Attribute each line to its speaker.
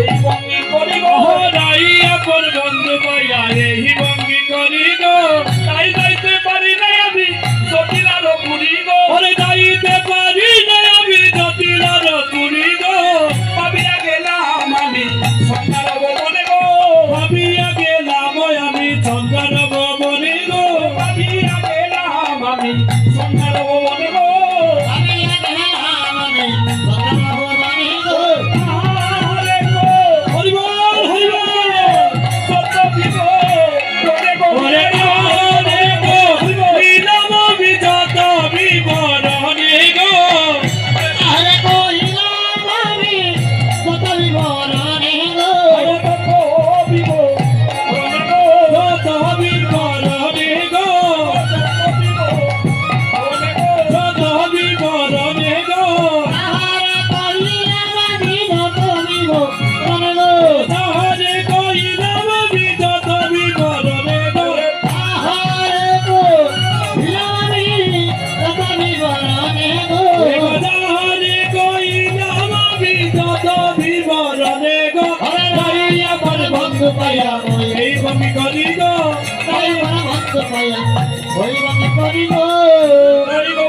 Speaker 1: এই ভঙ্গি করি গো
Speaker 2: নাই আপন বন্ধু পাইয়া এই ভঙ্গি করি গো
Speaker 1: তাই যাইতে পারি না আমি জটিলার পুরি গো।
Speaker 2: ওরে যাইতে পারি না আমি জটিলার পুরি গো।
Speaker 1: ভাবিয়া গেলাম আমি সন্ধ্যার ভবনে গো।
Speaker 2: ভাবিয়া গেলাম আমি চন্দ্র ভবনে গো।
Speaker 1: ভাবিয়া গেলাম আমি সন্ধ্যার ভবনে গো আরে
Speaker 2: ¡Vamos, বন্ধু পাইয়া এই ভূমি করি গো
Speaker 3: হরিবল
Speaker 1: হরি গো হরি গো